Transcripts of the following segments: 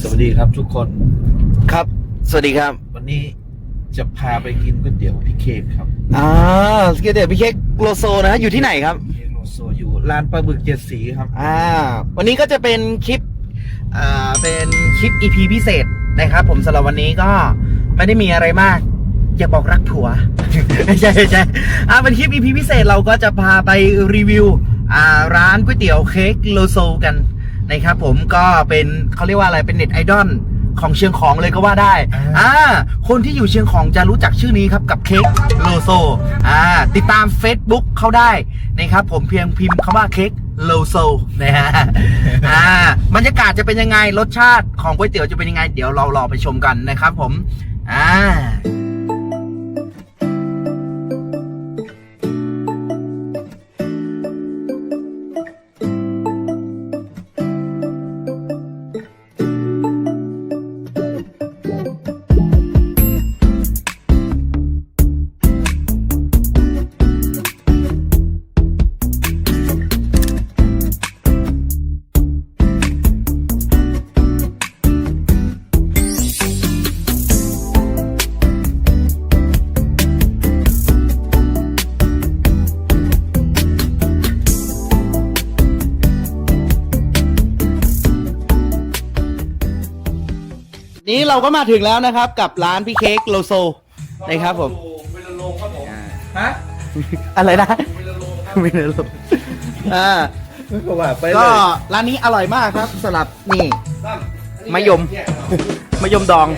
สวัสดีครับทุกคน ครับ สวัสดีครับ วันนี้จะพาไปกินก๋วยเตี๋ยวพี่เค้กครับอ่าสเกตเดพี่เค้กโลโซนะฮะอยู่ที่ไหนครับ เค้กโลโซอยู่ร้านปลาบึกเจ็ดสีครับอ่า วันนี้ก็จะเป็นคลิปอ่าเป็นคลิป EP พิเศษนะครับ ผมสำหรับวันนี้ก็ไม่ได้มีอะไรมาก อยากบอกรักผัว ไม่ใช่ไม่ใช่อ่าเป็นคลิป EP พิเศษเราก็จะพาไปรีวิวอ่าร้านก๋วยเตี๋ยวเค้กโลโซกัน นะครับผมก็เป็นเขาเรียกว่าอะไรเป็นเน็ตไอดอลของเชียงของเลยก็ว่าได้ อ่า คนที่อยู่เชียงของจะรู้จักชื่อนี้ครับกับเค้กโลโซ อ่า ติดตาม Facebook เขาได้นะครับผมเพียงพิมพ์คำว่าเค้กโลโซนะฮะ อ่า บรรยากาศจะเป็นยังไง รสชาติของก๋วยเตี๋ยวจะเป็นยังไง เดี๋ยวเรารอไปชมกันนะครับผม อ่า นี้เราก็มาถึงแล้วนะครับกับร้านพี่เค้กโลโซนะครับผมเวลาโลครับผมอ่าฮะอะไรนะเวลาโลครับไม่ได้ลงอ่าก็ว่าไปก็ร้านนี้อร่อยมากครับสำหรับนี่มะยมมะยมดอง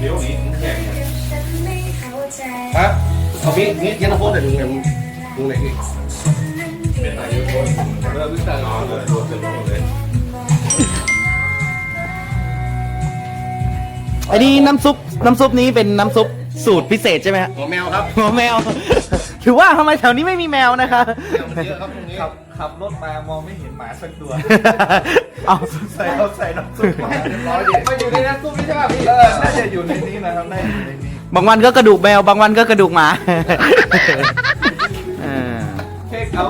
เดี๋ยวนี้แข่งครับเอาพี่นี่ยันโคตรแต่ลุงเนี่ยลุ งไหนพี่เป็นไหนยันโคตรเริ่มวิจารณ์เลยโดนจะลงเลยอันนี้น้ำซุปน้ำซุปนี้เป็นน้ำซุปสูตรพิเศษใช่ไหมฮะหัวแมวครับหัวแมว ถือว่าทำไมแถวนี้ไม่มีแมวนะคะเยอะครับตรงนี้ขับขับรถมามองไม่เห็นหมาสักตัว เอาใส่เขาใส่น้ำซุปมาเรียบร้อยดิมาอยู่ในน้ำซุปนี่ใช่ป่ะพี่เออน่าจะอยู่ในนี้นะครับน่าจะอยู่ในนี้บางวันก็กระดูกแมว บางวันก็กระดูกหมาอ่า เค้กเอา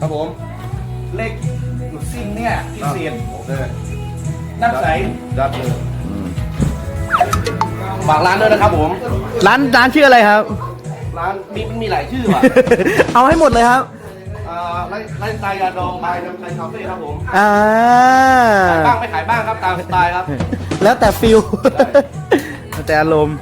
ครับผมเลขหลุดซิ่งเนี่ยพิเศษน้ำใสดับเลยฝากร้านด้วยนะครับผม ร้านร้านชื่ออะไรครับ ร้านมีมีหลายชื่อว่ะ เอาให้หมดเลยครับอ่าไล่ไล่สไตล์ยาดองบายน้ำใจคาเฟ่ครับผมอ่าขายบ้างไม่ขายบ้างครับตามสไตล์ครับ แล้วแต่ฟิลแล้วแต่อารมณ์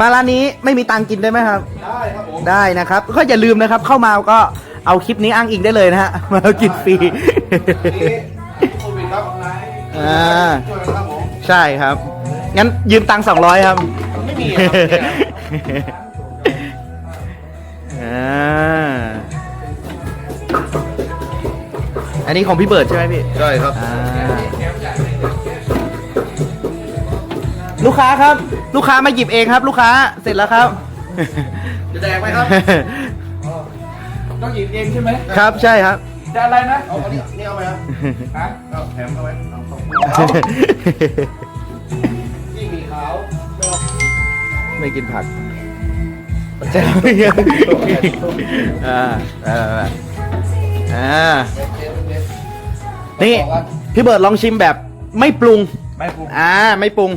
มาร้านนี้ไม่มีตังค์กินได้ไหมครับ ได้ครับผม ได้นะครับ ก็อย่าลืมนะครับเข้ามาก็ เอาคลิปนี้อ้างอิงได้เลยนะฮะ มากินฟรีนี่โควิดครับอ่าช่วยกันครับผมใช่ครับ งั้นยืมตังค์สองร้อยครับ ไม่มีครับเนี่ยอ่าอันนี้ของพี่เบิร์ดใช่ไหมพี่ ใช่ครับ อ่า ลูกค้าครับ ลูกค้ามาหยิบเองครับ ลูกค้า เสร็จแล้วครับ จะแดงไหมครับ ต้องหยิบเองใช่ไหมครับใช่ครับ จะอะไรนะเอาอันนี้นี่เอาไปครับฮะเอาแถมเอาไว้เอาขอบคุณเอาที่มีขาวไม่กินผักใช่ไม่กินอ่าอ่าอ่านี่พี่เบิร์ดลองชิมแบบไม่ปรุงไม่ปรุงอ่าไม่ปรุง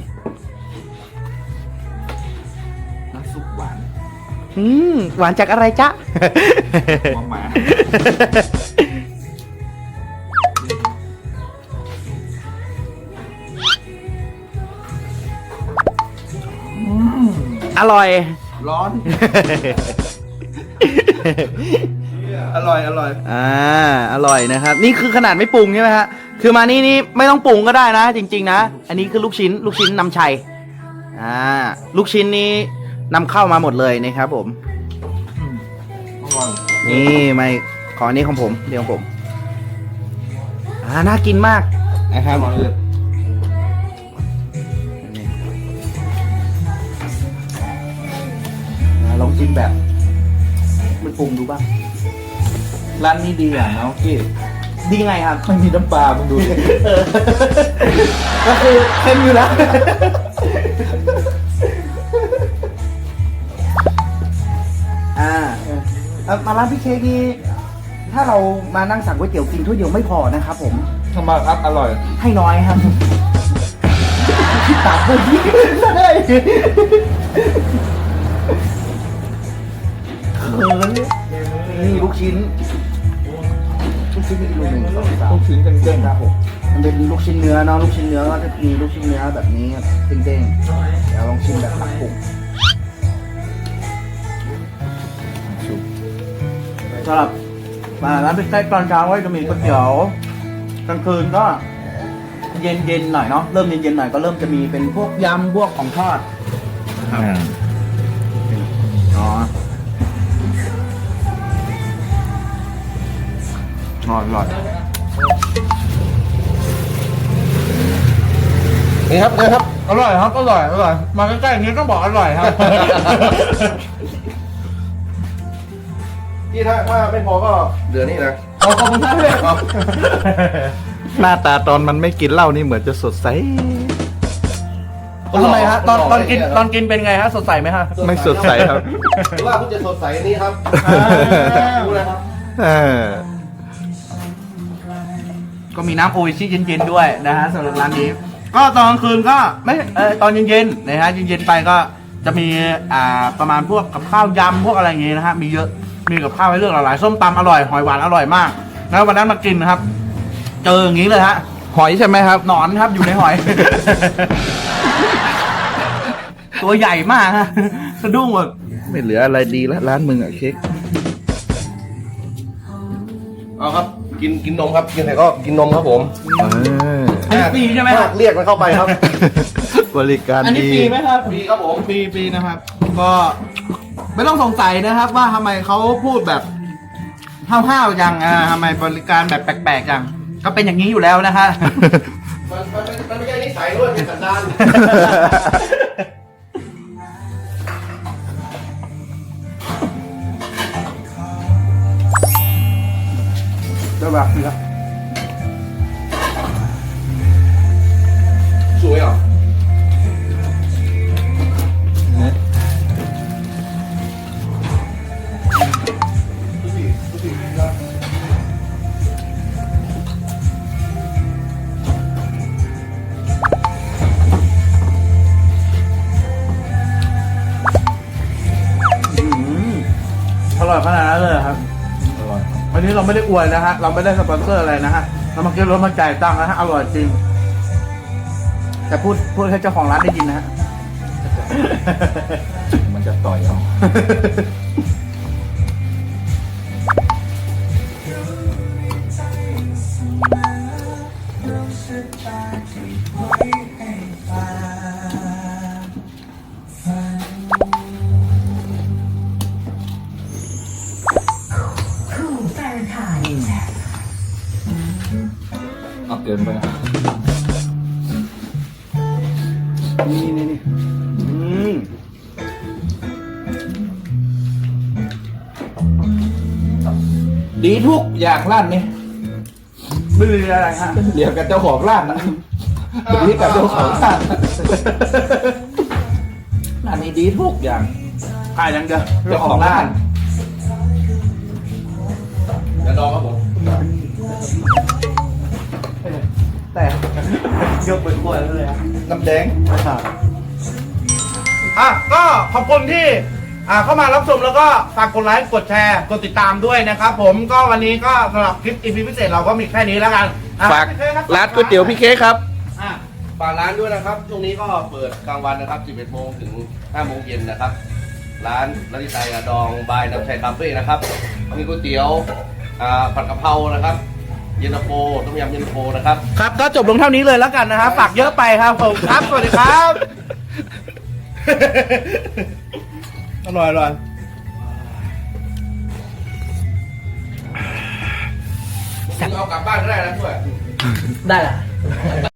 อืมหวานจากอะไรจ๊ะ หัวหมาอร่อย ร้อน อร่อย อร่อย อ่า อร่อยนะครับ นี่คือขนาดไม่ปรุงใช่ไหมฮะ คือมานี่นี่ไม่ต้องปรุงก็ได้นะ จริง ๆ นะ อันนี้คือลูกชิ้น ลูกชิ้นนำชัย อ่า ลูกชิ้นนี้ นำเข้ามาหมดเลยนะครับผมอร่อยนี่ไม่ขออันนี้ของผมเดี๋ยวของผมอ่าน่ากินมากนะครับอร่อยเลยนี่อ่าลองชิมแบบไม่ปรุงดูบ้าง ร้านนี้ดีอะน้องพี่ดีไงครับ ไม่มีน้ำปลามึงดูดิเออก็คือเค็มอยู่แล้ว เอ่อมาร้านพี่เค้กนี่ถ้าเรามานั่งสั่งก๋วยเตี๋ยวกินถ้วยเดียวไม่พอนะครับผมทำไมครับอร่อย ให้น้อยครับคิดตัดเลยพี่เลยเขินนี่ลูกชิ้นลูกชิ้นมีลูกหนึ่งสองสามลูกชิ้นเด้งๆครับผมมันเป็นลูกชิ้นเนื้อเนาะลูกชิ้นเนื้อก็จะมีลูกชิ้นเนื้อแบบนี้เด้งๆเดี๋ยวลองชิมแบบตักกุ้งำหรับมาร้านเป็นใกล้ตอนเช้าก็จะมีก๋วยเตี๋ยวกลางคืนก็ เย็นๆหน่อยเนาะเริ่มเย็นๆหน่อยก็เริ่มจะมีเป็นพวกยำพวกของทอดอ๋ออร่อยนี่ครับนี่ครับ อร่อยครับ อร่อย อร่อย มาใกล้ๆอย่างนี้ต้องบอกอร่อยครับ ที่ถ้าถ้าไม่พอก็เหลือนี่นะขอบคุณมากเลยหน้าตาตอนมันไม่กินเหล้านี่เหมือนจะสดใส ทำไมฮะตอนตอนกินตอนกินเป็นไงฮะสดใสไหมฮะ ไม่สดใสครับ หรือว่าคุณจะสดใสนี่ครับดูนะครับ เออก็มีน้ำโออิชิเย็นๆด้วยนะฮะสำหรับร้านนี้ ก็ตอนกลางคืนก็ไม่เออตอนเย็นๆนะฮะเย็นๆไปก็จะมีอ่าประมาณพวกกับข้าวยำพวกอะไรอย่างงี้นะฮะมีเยอะ มีกับข้าวให้เลือกหลายๆส้มตำอร่อยหอยหวานอร่อยมากนะวันนั้นมากินนะครับ เจออย่างนี้เลยฮะหอยใช่ไหมครับ หนอนครับอยู่ในหอย ตัวใหญ่มากฮะสะดุ้งหมดไม่เหลืออะไรดีแล้วร้านมึงอะเค้กเอาครับ กินกินนมครับ กินแต่ก็กินนมครับผมเอออันนี้ฟรีใช่ไหมครับ เรียกมันเข้าไปครับ บริการอันนี้ดีฟรีไหมครับฟรีครับผมฟรีฟรีนะครับ ก็ ไม่ต้องสงสัยนะครับ ว่าทำไมเขาพูดแบบห้าวๆจังอ่าทำไมบริการแบบแปลกๆจัง ก็เป็นอย่างนี้อยู่แล้วนะฮะมันมันมันไม่ใช่นิสัยด้วยเป็นสันดานได้แบบนี้ครับสวยเหรออื นี้เราไม่ได้อวยนะฮะ เราไม่ได้สปอนเซอร์อะไรนะฮะเรามากินรถมาจ่ายตังค์นะฮะ อร่อยจริง แต่พูดพูดให้เจ้าของร้านได้ยินนะฮะ มันจะต่อยเอา กินไปนะนี่นี่นี่อืมดีทุกอย่างร้านนี้ไม่มีอะไรฮะเรียกกับเจ้าของร้านนะเรียกกับเจ้าของร้านร้านนี้ดีทุกอย่างขายอย่างเดียวเจ้าของร้าน ยกเป็นกล้วยเลยอะน้ำแดงอะก็ขอบคุณที่อ่าเข้ามารับชมแล้วก็ฝากกดไลค์กดแชร์กดติดตามด้วยนะครับ ผมก็วันนี้ก็สำหรับคลิปอีพีพิเศษเราก็มีแค่นี้แล้วกันอะฝากพี่ค้คบร้านก๋วยเตี๋ยวพี่เค้กครับ อะฝากร้านด้วยนะครับ ช่วงนี้ก็เปิดกลางวันนะครับ 11โมงถึง5โมงเย็นนะครับ ร้านลลิตายาดองบายน้ำชัยคาเฟ่นะครับ มีก๋วยเตี๋ยวอ่าผัดกะเพรานะครับ เย็นตาโฟต้มยำเย็นตาโฟนะครับ ครับก็จบลงเท่านี้เลยแล้วกันนะครับฝากเยอะไปครับผมครับสวัสดีครับ อร่อยอร่อยเอากลับบ้านก็ได้นะช่วย ได้ละ